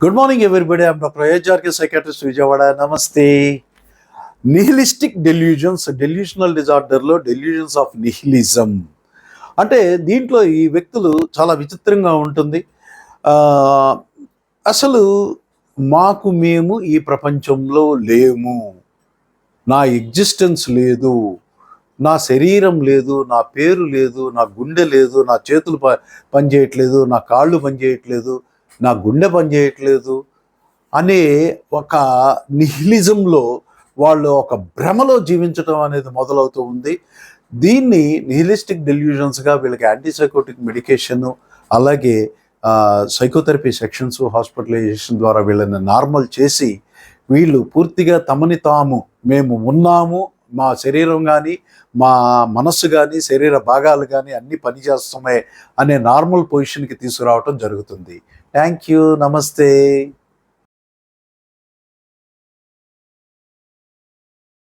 Good morning everybody I'm doctor A H R K psychiatrist Vijayawada నమస్తే nihilistic delusions delusional డిజార్డర్లో delusions of nihilism అంటే దీంట్లో ఈ వ్యక్తులు చాలా విచిత్రంగా ఉంటుంది. అసలు మాకు మేము ఈ ప్రపంచంలో లేము. నా ఎగ్జిస్టెన్స్ లేదు. నా శరీరం లేదు. నా పేరు లేదు. నా గుండె లేదు. నా చేతులు ప పనిచేయట్లేదు. నా కాళ్ళు పనిచేయట్లేదు. నా గుండె పనిచేయట్లేదు అనే ఒక నిహిలిజంలో వాళ్ళు ఒక భ్రమలో జీవించడం అనేది మొదలవుతూ ఉంది. దీన్ని నిహిలిస్టిక్ డెల్యూజన్స్గా వీళ్ళకి యాంటీసైకోటిక్ మెడికేషను అలాగే సైకోథెరపీ సెక్షన్స్ హాస్పిటలైజేషన్ ద్వారా వీళ్ళని నార్మల్ చేసి వీళ్ళు పూర్తిగా తమని తాము మేము ఉన్నాము మా శరీరం కానీ మా మనస్సు కానీ శరీర భాగాలు కానీ అన్నీ పనిచేస్తున్నాయి అనే నార్మల్ పొజిషన్కి తీసుకురావటం జరుగుతుంది. థ్యాంక్ యూ నమస్తే.